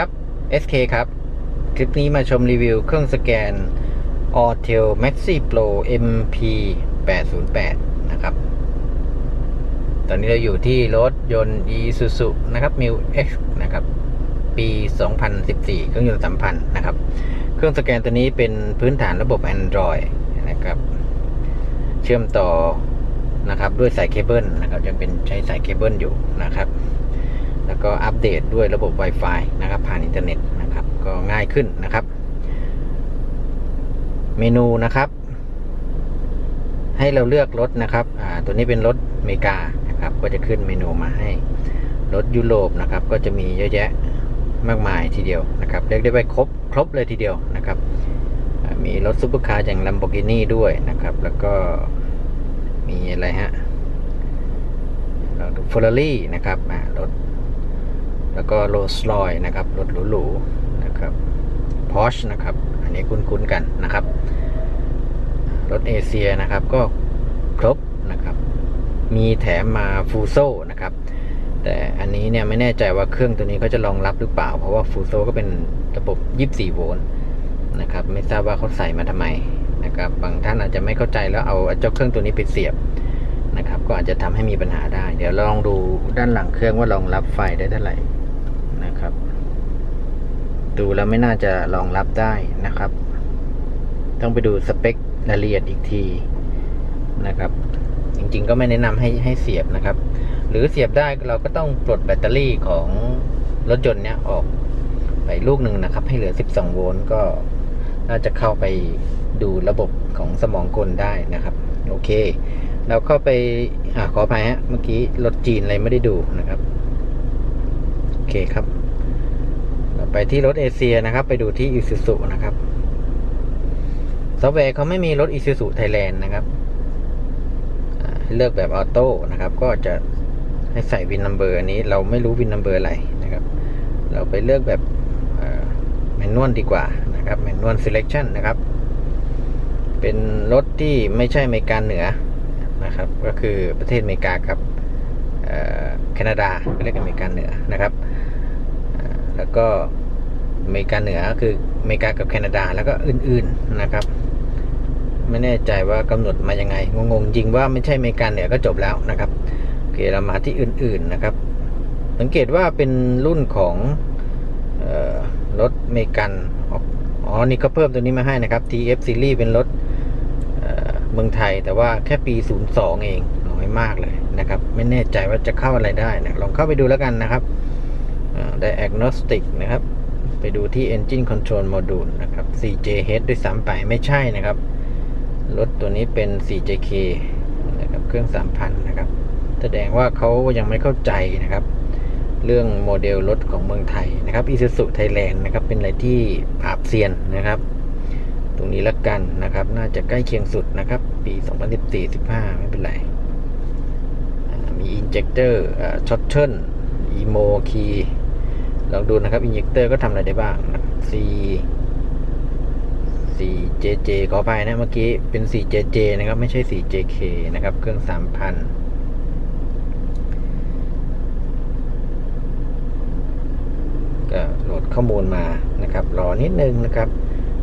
ครับ SK ครับ คลิปนี้มาชมรีวิวเครื่องสแกน Autel Maxi Pro MP 808นะครับ ตอนนี้เราอยู่ที่รถยนต์ Isuzu นะครับ m i l X นะครับ ปี 2014 เครื่องยนต์3,000 นะครับ เครื่องสแกนตัวนี้เป็นพื้นฐานระบบ Android นะครับ เชื่อมต่อนะครับด้วยสายเคเบิลนะครับยังเป็นใช้สายเคเบิลอยู่นะครับ แล้วก็อัปเดตด้วยระบบ Wi-Fi นะครับ ผ่านอินเทอร์เน็ตนะครับ ก็ง่ายขึ้นนะครับ เมนูนะครับ ให้เราเลือกรถนะครับอ่าตัวนี้เป็นรถอเมริกานะครับ ก็จะขึ้นเมนูมาให้รถยุโรปนะครับ ก็จะมีเยอะแยะมากมายทีเดียวนะครับเรียกได้ว่าครบครบเลยทีเดียวนะครับ มีรถซุปเปอร์คาร์อย่าง Lamborghini ด้วยนะครับ แล้วก็มีอะไรฮะเฟอร์รารี่นะครับอ่ารถ แล้วก็โรลส์รอยนะครับรถหรูๆนะครับพอชนะครับ อันนี้คุ้นๆกันนะครับ รถเอเชียนะครับก็ครบนะครับ มีแถมมาฟูโซนะครับ แต่อันนี้เนี่ยไม่แน่ใจว่าเครื่องตัวนี้เขาจะรองรับหรือเปล่า เพราะว่าฟูโซก็เป็นระบบ 24 โวลต์นะครับ ไม่ทราบว่าเขาใส่มาทำไมนะครับ บางท่านอาจจะไม่เข้าใจแล้วเอาเจ้าเครื่องตัวนี้ไปเสียบนะครับ ก็อาจจะทำให้มีปัญหาได้ เดี๋ยวลองดูด้านหลังเครื่องว่ารองรับไฟได้เท่าไหร่ ดูแล้วไม่น่าจะรองรับได้นะครับ ต้องไปดูสเปครายละเอียดอีกทีนะครับ จริงๆก็ไม่แนะนำให้ให้เสียบนะครับ หรือเสียบได้เราก็ต้องปลดแบตเตอรี่ของรถยนต์เนี้ยออกไปลูกหนึ่งนะครับ ให้เหลือ 12 โวลต์ก็น่าจะเข้าไปดูระบบของสมองกลได้นะครับ โอเค เราเข้าไปอ่าขออภัยฮะเมื่อกี้รถจีนอะไรไม่ได้ดูนะครับ โอเคครับ ไปที่รถเอเชียนะครับ ไปดูที่อิซูซุนะครับซอฟต์แวร์เขาไม่มีรถอิซูซุไทยแลนด์นะครับให้เลือกแบบออโต้นะครับ ก็จะให้ใส่วินนัมเบอร์อันนี้เราไม่รู้วินนัมเบอร์อะไรนะครับ เราไปเลือกแบบแมนนวลดีกว่านะครับแมนนวล selection นะครับ เป็นรถที่ไม่ใช่อเมริกาเหนือนะครับ ก็คือประเทศอเมริกากับแคนาดาก็เรียกอเมริกาเหนือนะครับ แล้วก็ อเมริกาเหนือคืออเมริกากับแคนาดาแล้วก็อื่นๆนะครับ ไม่แน่ใจว่ากำหนดมายังไงงงๆจริงว่าไม่ใช่อเมริกาเหนือก็จบแล้วนะครับโอเคเรามาที่อื่นๆนะครับ สังเกตว่าเป็นรุ่นของออรถอเมริกันอ๋อนี่ก็เพิ่มตัวนี้มาให้นะครับ TF Series เป็นรถเมืองไทยแต่ว่าแค่ปี 02 เองน้อยมากเลยนะครับ ไม่แน่ใจว่าจะเข้าอะไรได้นะลองเข้าไปดูแล้วกันนะครับเอ่อ Diagnostic นะครับ ไปดูที่ Engine Control Module นะครับ 4JH ด้วยซ้ำไปไม่ใช่นะครับ รถตัวนี้เป็น 4JK นะครับเครื่อง 3,000 นะครับ แสดงว่าเขายังไม่เข้าใจนะครับ เรื่องโมเดลรถของเมืองไทยนะครับ Isuzu Thailand นะครับ เป็นอะไรที่ปราบเซียนนะครับ ตรงนี้ละกันนะครับ น่าจะใกล้เคียงสุดนะครับ ปี 2014-15 ไม่เป็นไร มีอินเจคเตอร์ช็อตเทิลอีโมคี ลองดูนะครับอินเจคเตอร์ก็ทำอะไรได้บ้าง C 4JJ ขออภัยนะเมื่อกี้เป็น 4JJ นะครับ ไม่ใช่ 4JK นะครับ เครื่อง 3,000ก็โหลดข้อมูลมานะครับ รอนิดนึงนะครับ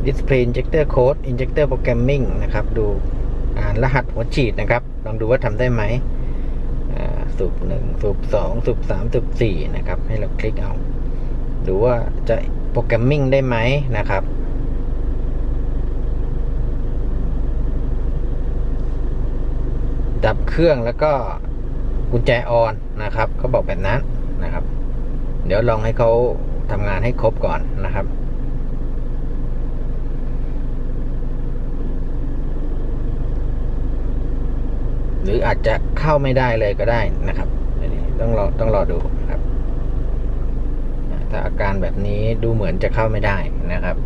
Display Injector Code Injector Programming นะครับ ดูอ่านรหัสหัวฉีดนะครับ ลองดูว่าทำได้ไหมอ่าสูบหนึ่งสูบสองสูบสามสูบสี่นะครับ ให้เราคลิกเอา ดูว่าจะโปรแกรมมิ่งได้ไหมนะครับ ดับเครื่องแล้วก็กุญแจออนนะครับเขาบอกแบบนั้นนะครับ เดี๋ยวลองให้เขาทำงานให้ครบก่อนนะครับหรืออาจจะเข้าไม่ได้เลยก็ได้นะครับ ต้องรอต้องรอดู ถ้าอาการแบบนี้ดูเหมือนจะเข้าไม่ได้นะครับ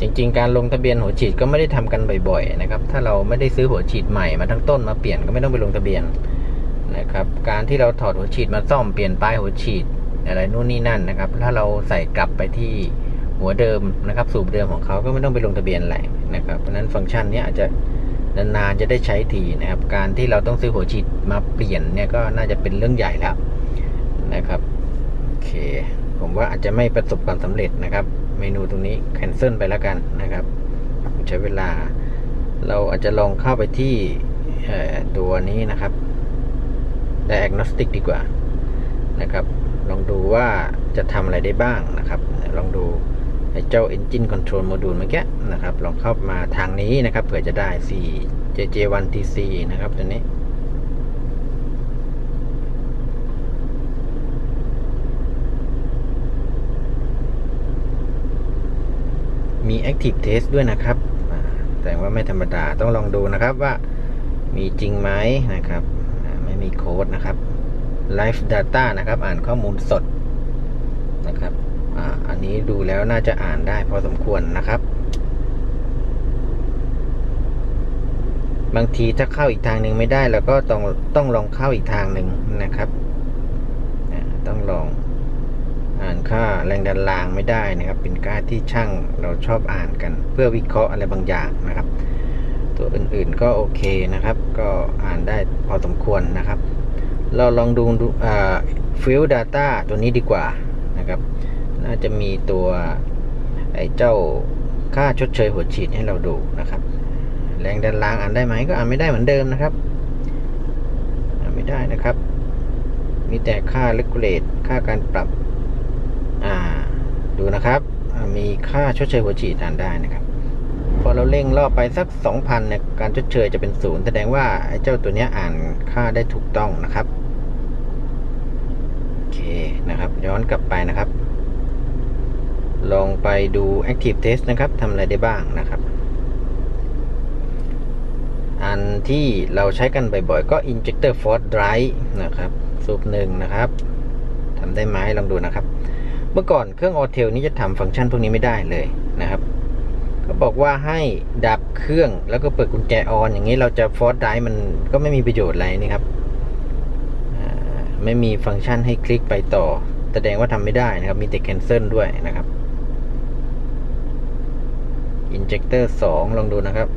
จริงๆ การลงทะเบียนหัวฉีดก็ไม่ได้ทำกันบ่อยๆนะครับ ถ้าเราไม่ได้ซื้อหัวฉีดใหม่มาทั้งต้นมาเปลี่ยนก็ไม่ต้องไปลงทะเบียนนะครับ การที่เราถอดหัวฉีดมาซ่อมเปลี่ยนป้ายหัวฉีดอะไรนู่นนี่นั่นนะครับ ถ้าเราใส่กลับไปที่หัวเดิมนะครับ สูบเดิมของเขาก็ไม่ต้องไปลงทะเบียนอะไรนะครับ เพราะนั้นฟังก์ชันนี้อาจจะ นานๆจะได้ใช้ทีนะครับ การที่เราต้องซื้อหัวฉีดมาเปลี่ยนเนี่ยก็น่าจะเป็นเรื่องใหญ่แล้วนะครับโอเค ผมว่าอาจจะไม่ประสบความสำเร็จนะครับ เมนูตรงนี้แคนเซิลไปแล้วกันนะครับใช้เวลา เราอาจจะลองเข้าไปที่ตัวนี้นะครับ diagnostic ดีกว่านะครับ ลองดูว่าจะทำอะไรได้บ้างนะครับ ลองดู ไอ้เจ้า engine control module เมื่อกี้นะครับ ลองเข้ามาทางนี้นะครับเผื่อจะได้ 4 JJ1TC นะครับตัวนี้มี active test ด้วยนะครับ แต่ว่าไม่ธรรมดาต้องลองดูนะครับว่ามีจริงไหมนะครับ ไม่มีโค้ดนะครับ live data นะครับ อ่านข้อมูลสดนะครับ อันนี้ดูแล้วน่าจะอ่านได้พอสมควรนะครับ บางทีถ้าเข้าอีกทางหนึ่งไม่ได้เราก็ต้องต้องลองเข้าอีกทางหนึ่งนะครับ ต้องลองอ่านค่าแรงดันรางไม่ได้นะครับ เป็นค่าที่ช่างเราชอบอ่านกัน เพื่อวิเคราะห์อะไรบางอย่างนะครับ ตัวอื่นๆก็โอเคนะครับ ก็อ่านได้พอสมควรนะครับ เราลองดูดูฟิลด Data ตัวนี้ดีกว่านะครับ น่าจะมีตัวไอ้เจ้าค่าชดเชยหัวฉีดให้เราดูนะครับ แรงดันรางอ่านได้ไหมก็อ่านไม่ได้เหมือนเดิมนะครับอ่านไม่ได้นะครับ มีแต่ค่าเลกูเลตค่าการปรับอ่าดูนะครับ มีค่าชดเชยหัวฉีดอ่านได้นะครับพอเราเร่งรอบไปสัก 2,000เนี่ยการชดเชยจะเป็นศูนย์แสดงว่าไอ้เจ้าตัวเนี้ยอ่านค่าได้ถูกต้องนะครับ โอเคนะครับ ย้อนกลับไปนะครับ ลองไปดู active test นะครับทำอะไรได้บ้างนะครับ อันที่เราใช้กันบ่อยๆ ก็ injector force drive นะครับ สูบหนึ่งนะครับทำได้ไหมลองดูนะครับ เมื่อก่อนเครื่อง a อเทลนี้จะทำฟังก์ชันพวกนี้ไม่ได้เลยนะครับก็บอกว่าให้ดับเครื่องแล้วก็เปิดกุญแจออนอย่างนี้เราจะฟอร์ d ไดมันก็ไม่มีประโยชน์อะไรนี่ครับไม่มีฟังก์ชันให้คลิกไปต่อ แสดงว่าทำไม่ได้นะครับ มีแต่ cancel ด้วยนะครับ injector 2ลองดูนะครับ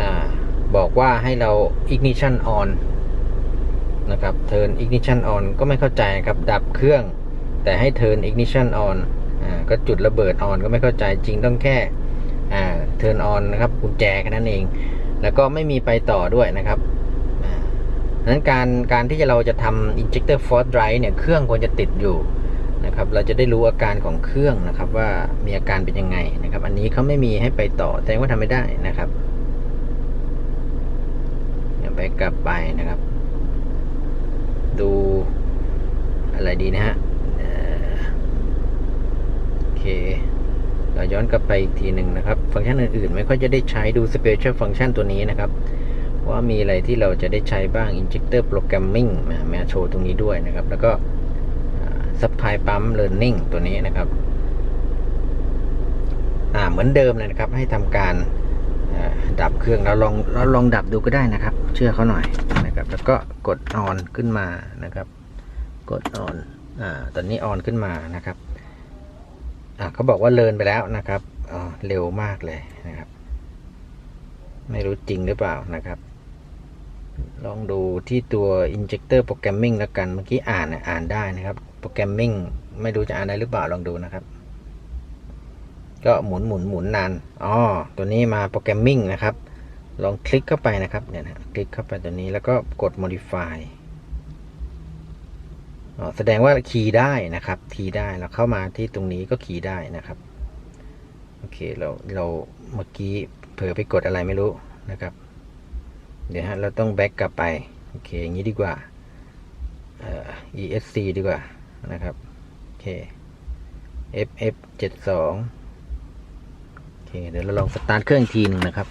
อ่าบอกว่าให้เรา ignition on นะครับ turn ignition on ก็ไม่เข้าใจครับดับเครื่อง แต่ให้ turn ignition on อ่าก็จุดระเบิด on ก็ไม่เข้าใจจริงต้องแค่อ่า turn on นะครับกุญแจแค่นั้นเอง แล้วก็ไม่มีไปต่อด้วยนะครับดังนั้นการการที่เราจะทำ injector force drive เนี่ยเครื่องควรจะติดอยู่ นะครับ เราจะได้รู้อาการของเครื่องนะครับ ว่ามีอาการเป็นยังไงนะครับ อันนี้เขาไม่มีให้ไปต่อแสดงว่าทำไม่ได้นะครับเดี๋ยวไปกลับไปนะครับ ดูอะไรดีนะฮะโอเค เราย้อนกลับไปอีกทีหนึ่งนะครับ ฟังก์ชันอื่นๆ ไม่ค่อยจะได้ใช้ดู Special Function ตัวนี้นะครับ ว่ามีอะไรที่เราจะได้ใช้บ้าง Injector Programming มาโชว์ตรงนี้ด้วยนะครับ แล้วก็ อ่า Supply Pump Learning ตัวนี้นะครับอ่าเหมือนเดิมเลยนะครับ ให้ทำการดับเครื่องเราลองเราลองดับดูก็ได้นะครับ เชื่อเขาหน่อยนะครับ แล้วก็กดออนขึ้นมานะครับ กดออนอ่าตอนนี้ออนขึ้นมานะครับอ่าเขาบอกว่าเลินไปแล้วนะครับอ๋อเร็วมากเลยนะครับ ไม่รู้จริงหรือเปล่านะครับลองดูที่ตัว injector programming แล้วกัน เมื่อกี้อ่านอ่านได้นะครับ programming ไม่รู้จะอ่านได้หรือเปล่าลองดูนะครับ ก็หมุนหมุนหมุนนานอ๋อตัวนี้มาโปรแกรมมิ่งนะครับ ลองคลิกเข้าไปนะครับเนี่ยนะคลิกเข้าไปตัวนี้แล้วก็กด modify อ๋อแสดงว่าคีย์ได้นะครับคีย์ได้เราเข้ามาที่ตรงนี้ก็คีย์ได้นะครับโอเคเราเราเมื่อกี้เผลอไปกดอะไรไม่รู้นะครับ เดี๋ยวฮะเราต้องแบ็กกลับไปโอเคอย่างนี้ดีกว่า esc ดีกว่า นะครับ โอเค ff 7 2โอเค เดี๋ยวเราลองสตาร์ทเครื่องทีหนึ่งนะครับ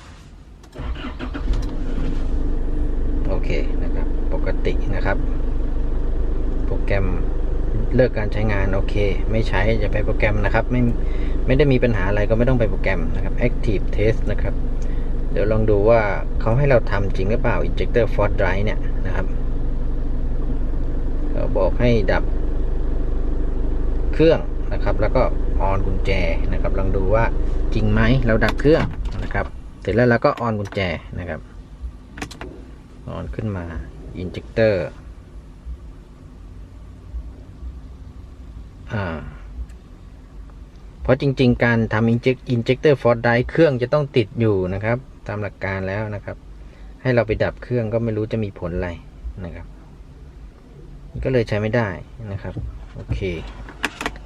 โอเคนะครับ ปกตินะครับ โปรแกรมเลิกการใช้งานโอเค ไม่ใช้จะไปโปรแกรมนะครับ ไม่ไม่ได้มีปัญหาอะไรก็ไม่ต้องไปโปรแกรมนะครับ active test นะครับ เดี๋ยวลองดูว่าเขาให้เราทำจริงหรือเปล่า injector force drive เนี่ยนะครับเขาบอกให้ดับ เครื่องนะครับ แล้วก็ออนกุญแจนะครับ ลองดูว่าจริงไหมเราดับเครื่องนะครับเสร็จแล้วเราก็ออนกุญแจนะครับออนขึ้นมาอินเจคเตอร์อ่าเพราะจริง ๆ การทำอินเจคอินเจคเตอร์ฟอร์ดไดเครื่องจะต้องติดอยู่นะครับ ตามหลักการแล้วนะครับ ให้เราไปดับเครื่องก็ไม่รู้จะมีผลอะไรนะครับก็เลยใช้ไม่ได้นะครับ โอเค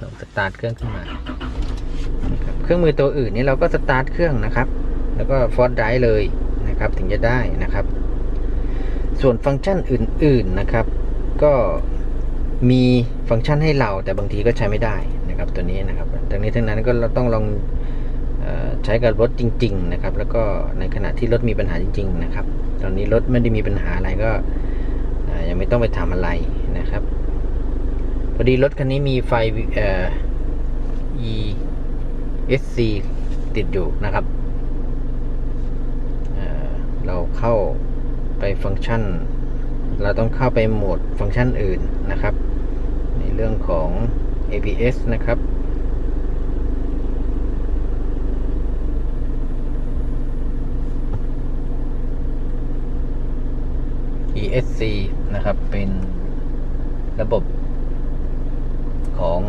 ลองสตาร์ทเครื่องขึ้นมาครับเครื่องมือตัวอื่นนี่เราก็สตาร์ทเครื่องนะครับ แล้วก็ฟอร์ดไดเลยนะครับ ถึงจะได้นะครับ ส่วนฟังก์ชันอื่น ๆนะครับ ก็มีฟังก์ชันให้เราแต่บางทีก็ใช้ไม่ได้นะครับตัวนี้นะครับทั้งนี้ทั้งนั้นก็เราต้องลองใช้กับรถจริง ๆ นะครับ แล้วก็ในขณะที่รถมีปัญหาจริง ๆ นะครับ ตอนนี้รถไม่ได้มีปัญหาอะไรก็ยังไม่ต้องไปทำอะไรนะครับ อดีรถคันนี้มีไฟเอ่อ ESC ติดอยู่นะครับเเราเข้าไปฟังก์ชัน เราต้องเข้าไปโหมดฟังก์ชันอื่นนะครับ ในเรื่องของ ABS นะครับ ESC นะครับ เป็นระบบ ของ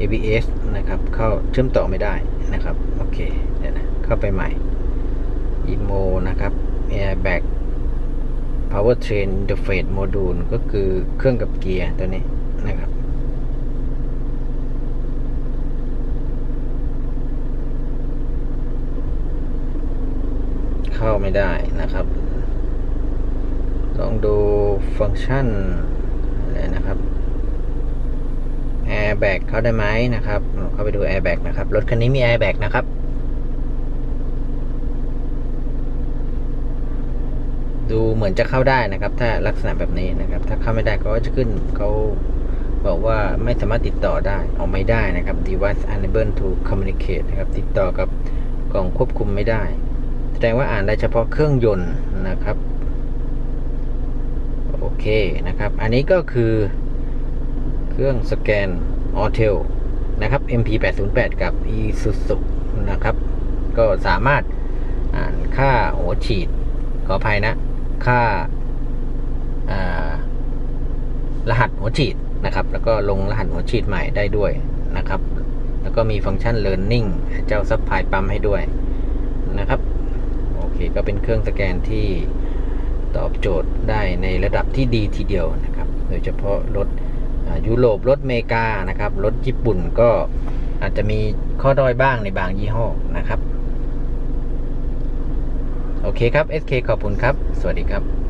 ABS นะครับ เข้าเชื่อมต่อไม่ได้นะครับ โอเค เดี๋ยวนะ เข้าไปใหม่ IMO นะครับ Airbag Powertrain Interface Module ก็คือเครื่องกับเกียร์ตัวนี้นะครับ เข้าไม่ได้นะครับ ลองดูฟังก์ชันอะไรนะครับ Airbag เข้าได้ไหมนะครับเราเข้าไปดู Airbag นะครับ รถคันนี้มี Airbag นะครับ ดูเหมือนจะเข้าได้นะครับ ถ้าลักษณะแบบนี้นะครับ ถ้าเข้าไม่ได้ก็จะขึ้นเขาบอกว่าไม่สามารถติดต่อได้ออกไม่ได้นะครับ device unable to communicate นะครับ ติดต่อกับกล่องควบคุมไม่ได้ แสดงว่าอ่านได้เฉพาะเครื่องยนต์นะครับ โอเคนะครับ อันนี้ก็คือเครื่องสแกน a u t e l นะครับ MP808 กับ Isuzu นะครับ ก็สามารถอ่านค่าหัวฉีดขออภัยนะค่าอ่ารหัสหัวฉีดนะครับ แล้วก็ลงรหัสหัวฉีดใหม่ได้ด้วยนะครับ แล้วก็มีฟังก์ชัน learning เจ้าซับพลายปั๊มให้ด้วยนะครับ โอเค ก็เป็นเครื่องสแกนที่ตอบโจทย์ได้ในระดับที่ดีทีเดียวนะครับ โดยเฉพาะรถ ยุโรปรถเมกานะครับ รถญี่ปุ่นก็อาจจะมีข้อด้อยบ้างในบางยี่ห้อนะครับ โอเคครับ SK ขอบคุณครับ สวัสดีครับ